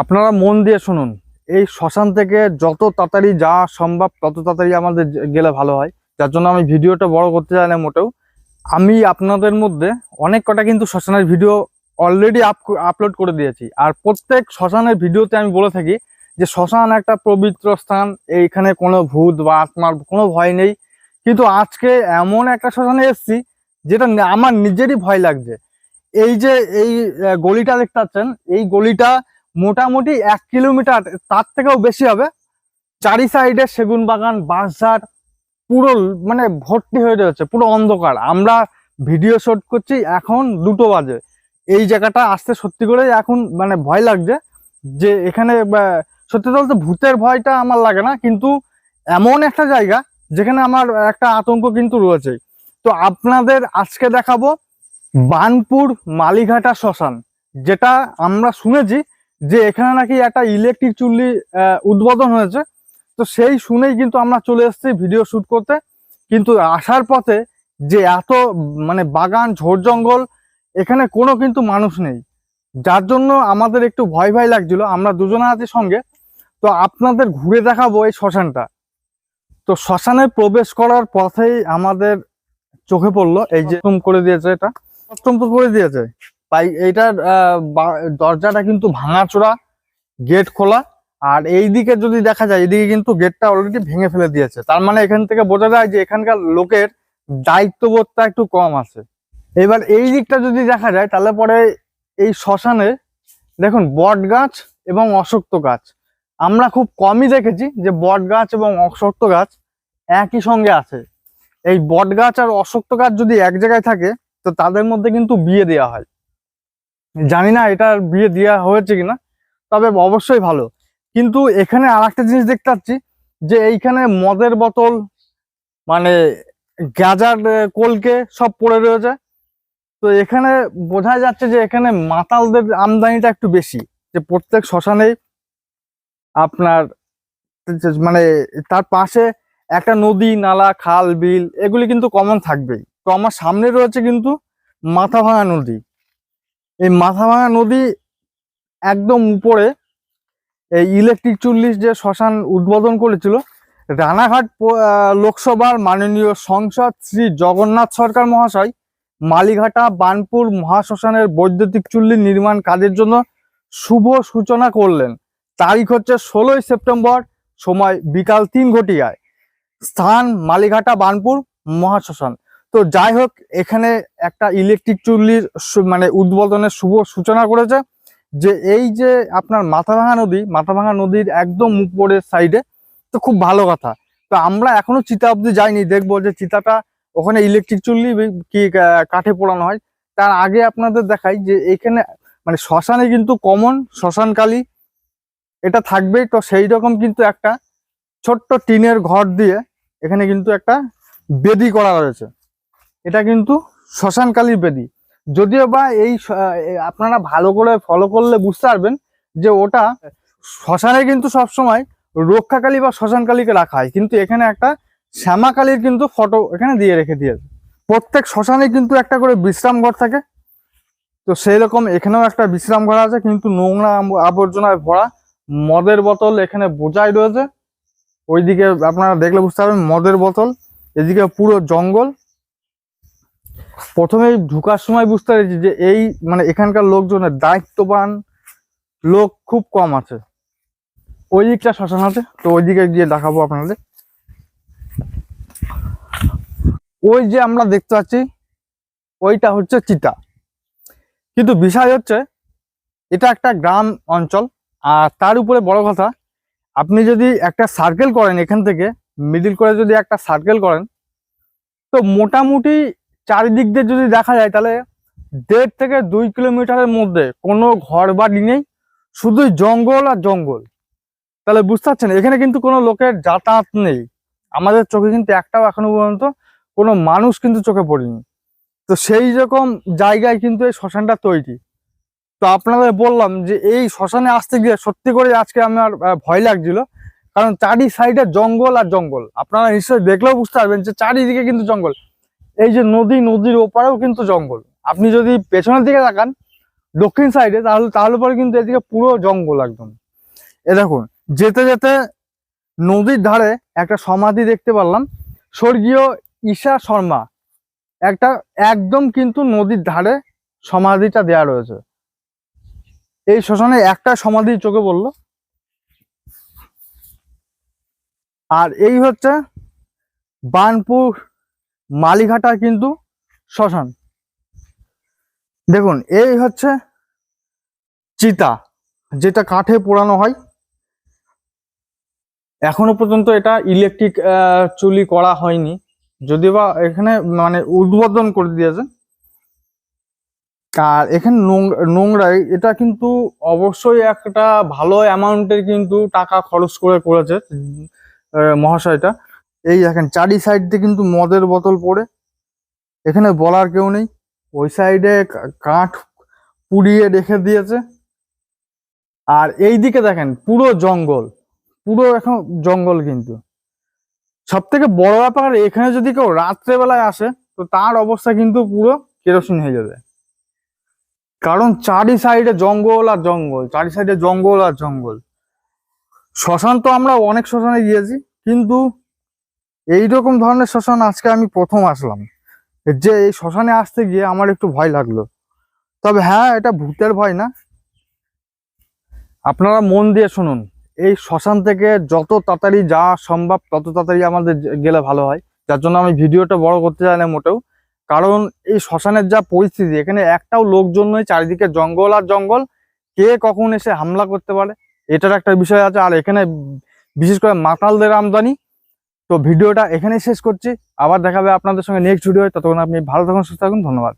আপনারা মন দিয়ে শুনুন। এই শ্মশান থেকে যত তাড়াতাড়ি যাওয়া সম্ভব, তত তাড়াতাড়ি আমাদের গেলে ভালো হয়। যার জন্য আমি ভিডিওটা বড় করতে চাই না মোটেও। আমি আপনাদের মধ্যে অনেক কটা কিন্তু শ্মশানের ভিডিও অলরেডি আপ আপলোড করে দিয়েছি। আর প্রত্যেক শ্মশানের ভিডিওতে আমি বলে থাকি যে, শ্মশান একটা পবিত্র স্থান। এইখানে কোনো ভূত বা আত্মার কোনো ভয় নেই। কিন্তু আজকে এমন একটা শ্মশানে এসেছি, যেটা আমার নিজেরই ভয় লাগছে। এই যে এই গলিটা দেখতে পাচ্ছেন, এই গলিটা মোটামুটি এক কিলোমিটার, তার থেকেও বেশি হবে। চারি সাইডে সেগুন বাগান, বাঁশঝাড়, পুরো মানে ভর্তি হয়ে রয়েছে পুরো অন্ধকার। আমরা ভিডিও শুট করছি, এখন দুটো বাজে। এই জায়গাটা আসতে সত্যি করে এখন মানে ভয় লাগছে যে এখানে সত্যি বলতে ভূতের ভয়টা আমার লাগে না, কিন্তু এমন একটা জায়গা যেখানে আমার একটা আতঙ্ক কিন্তু রয়েছে। তো আপনাদের আজকে দেখাবো বানপুর মালিঘাটা শ্মশান, যেটা আমরা শুনেছি যে এখানে নাকি একটা ইলেকট্রিক চুল্লি উদ্বোধন হয়েছে। তো সেই শুনেই কিন্তু আমরা চলে এসেছি ভিডিও শুট করতে। কিন্তু আসার পথে যে এত মানে বাগান ঝোড় জঙ্গল, এখানে কোনো কিন্তু মানুষ নেই। যার জন্য আমাদের একটু ভয় ভয় লাগছিল। আমরা দুজনে আছি সঙ্গে। তো আপনাদের ঘুরে দেখাবো এই শ্মশানটা। তো শ্মশানে প্রবেশ করার পথেই আমাদের চোখে পড়ল। এই যে করে দিয়েছে এটা। করে দিয়েছে। তাই এইটার দরজাটা কিন্তু ভাঙাচোরা গেট খোলা। আর এই দিকে যদি দেখা যায় এদিকে কিন্তু গেটটা অলরেডি ভেঙে ফেলে দিয়েছে। তার মানে এখান থেকে বোঝা যায় যে এখানকার লোকের দায়িত্ববোধটা একটু কম আছে। এবার এই দিকটা যদি দেখা যায়, তাহলে পরে এই শ্মশানে দেখুন, বট গাছ এবং অশক্ত গাছ। আমরা খুব কমই দেখেছি যে বট গাছ এবং অশক্ত গাছ একই সঙ্গে আছে। এই বট গাছ আর অশক্ত গাছ যদি এক জায়গায় থাকে, তো তাদের মধ্যে কিন্তু বিয়ে দেওয়া হয়। জানি না এটার বিয়ে দেওয়া হয়েছে কিনা, তবে অবশ্যই ভালো। কিন্তু এখানে আর একটা জিনিস দেখতে পাচ্ছি, যে এইখানে মদের বোতল মানে গাজার কোলকে সব পড়ে রয়েছে। তো এখানে বোঝা যাচ্ছে যে এখানে মাতালদের আমদানিটা একটু বেশি, যে প্রত্যেক শ্মশানেই আপনার মানে তার পাশে একটা নদী, নালা, খাল, বিল, এগুলি কিন্তু কমন থাকবেই। তো আমার সামনে রয়েছে কিন্তু মাথা ভাঙা নদী। এই মাথা ভাঙা নদী একদম উপরে, এই ইলেকট্রিক চুল্লিশ যে শ্মশান উদ্বোধন করেছিল, রানাঘাট লোকসভার মাননীয় সংসদ শ্রী জগন্নাথ সরকার মহাশয়, মালিঘাটা, বানপুর মহাশ্মশানের বৈদ্যুতিক চুল্লি নির্মাণ কাজের জন্য শুভ সূচনা করলেন। তারিখ হচ্ছে ষোলোই সেপ্টেম্বর, সময় বিকাল তিন ঘটিয়ায় স্থান মালিঘাটা, বানপুর মহাশ্মশান। তো যাই হোক, এখানে একটা ইলেকট্রিক চুল্লির মানে উদ্বোধনের শুভ সূচনা করেছে যে এই যে আপনার মাথাভাঙা নদী মাথাভাঙা নদীর একদম উপরের সাইডে তো খুব ভালো কথা। তো আমরা এখনও চিতা অব্দি যাইনি, দেখব যে চিতাটা ওখানে ইলেকট্রিক চুল্লি কি কাঠে পোড়ানো হয়। তার আগে আপনাদের দেখাই যে এখানে মানে শ্মশানে কিন্তু কমন শ্মশান কালী এটা থাকবেই। তো সেই রকম কিন্তু একটা ছোট্ট টিনের ঘর দিয়ে এখানে কিন্তু একটা বেদি করা রয়েছে। এটা কিন্তু শ্মশান কালীর বেদি। যদিও বা এই আপনারা ভালো করে ফলো করলে বুঝতে পারবেন যে ওটা শ্মশানে কিন্তু সবসময় রক্ষাকালী বা শ্মশান কালীকে রাখা হয়। কিন্তু এখানে একটা শ্যামা কালীর কিন্তু ফটো এখানে দিয়ে রেখে দিয়েছে। প্রত্যেক শ্মশানে কিন্তু একটা করে বিশ্রাম ঘর থাকে। তো সেই রকম এখানেও একটা বিশ্রাম ঘর আছে, কিন্তু নোংরা আবর্জনায় ভরা। মদের বোতল এখানে বোঝাই রয়েছে। ওইদিকে আপনারা দেখলে বুঝতে পারবেন মদের বোতল। এদিকে পুরো জঙ্গল। প্রথমেই ঢুকার সময় বুঝতে পেরেছি যে এই মানে এখানকার লোকজনের দায়িত্ববান লোক খুব কম আছে। ওই দিকটা শ্মশান আছে, তো ওই দিকে গিয়ে দেখাবো আপনাদের। ওই যে আমরা দেখতে পাচ্ছি, ওইটা হচ্ছে চিতা। কিন্তু বিষয় হচ্ছে, এটা একটা গ্রাম অঞ্চল, আর তার উপরে বড় কথা, আপনি যদি একটা সার্কেল করেন এখান থেকে মিডিল করে যদি একটা সার্কেল করেন, তো মোটামুটি চারিদিক দিয়ে যদি দেখা যায়, তাহলে দেড় থেকে দুই কিলোমিটারের মধ্যে কোনো ঘর বাড়ি নেই, শুধুই জঙ্গল আর জঙ্গল। তাহলে বুঝতে পারছেন? এখানে কিন্তু কোনো লোকের যাতায়াত নেই। আমাদের চোখে কিন্তু একটাও এখনও পর্যন্ত কোনো মানুষ কিন্তু চোখে পড়েনি। তো সেই রকম জায়গায় কিন্তু এই শ্মশানটা তৈরি। তো আপনাদের বললাম যে এই শ্মশানে আসতে গিয়ে সত্যি করে আজকে আমার ভয় লাগছিল। কারণ চারি সাইডে জঙ্গল আর জঙ্গল। আপনারা নিশ্চয়ই দেখলেও বুঝতে পারবেন যে চারিদিকে কিন্তু জঙ্গল। এই যে নদী, নদীর ওপারেও কিন্তু জঙ্গল। আপনি যদি পেছনের দিকে তাকান, দক্ষিণ সাইডে তাহলে তাহলে পরে কিন্তু এদিকে পুরো জঙ্গল একদম। এ দেখুন, যেতে যেতে নদীর ধারে একটা সমাধি দেখতে পারলাম। স্বর্গীয় ঈশা শর্মা একটা একদম কিন্তু নদীর ধারে সমাধিটা দেয়া রয়েছে। এই শ্মশানে একটা সমাধি চোখে পড়ল। আর এই হচ্ছে বানপুর মালিঘাটার কিন্তু শ্মশান। দেখুন, এই হচ্ছে চিতা, যেটা কাঠে পোড়ানো হয়। এখনও পর্যন্ত এটা ইলেকট্রিক চুলি করা হয়নি। যদিও বা এখানে মানে উদ্বোধন করে দিয়েছে। আর এখানে নোংরাই, এটা কিন্তু অবশ্যই একটা ভালো অ্যামাউন্টের কিন্তু টাকা খরচ করে করেছে মহাশয়টা। এই দেখেন, চারি সাইড দিয়ে কিন্তু মদের বোতল পড়ে। এখানে বলার কেউ নেই। ওই সাইডে কাঠ পুড়িয়ে রেখে দিয়েছে। আর এই দিকে দেখেন, পুরো জঙ্গল। পুরো এখন জঙ্গল কিন্তু। সব থেকে বড় ব্যাপার, এখানে যদি কেউ রাত্রেবেলায় আসে, তো তার অবস্থা কিন্তু পুরো কেরোসিন হয়ে যাবে। কারণ চারি সাইডে জঙ্গল আর জঙ্গল, চারি সাইডে জঙ্গল আর জঙ্গল। শ্মশান তো আমরা অনেক শ্মশানে গিয়েছি, কিন্তু এইরকম ধরনের শ্মশান আজকে আমি প্রথম আসলাম। যে এই শ্মশানে আসতে গিয়ে আমার একটু ভয় লাগল। তবে হ্যাঁ এটা ভূতের ভয় না? আপনারা মন দিয়ে শুনুন, এই শ্মশান থেকে যত তাড়াতাড়ি যাওয়া সম্ভব তত তাড়াতাড়ি আমাদের গেলে ভালো হয়। যার জন্য আমি ভিডিওটা বড় করতে চাই না মোটেও। কারণ এই শ্মশানের যা পরিস্থিতি, এখানে একটাও লোকজন নয় চারিদিকে জঙ্গল আর জঙ্গল। কে কখন এসে হামলা করতে পারে, এটার একটা বিষয় আছে। আর এখানে বিশেষ করে মাতালদের আমদানি তো ভিডিওটা এখানেই শেষ করছি। আবার দেখাবে আপনাদের সঙ্গে নেক্সট ভিডিও ততক্ষণ আপনি ভালো থাকুন, সুস্থ থাকুন, ধন্যবাদ।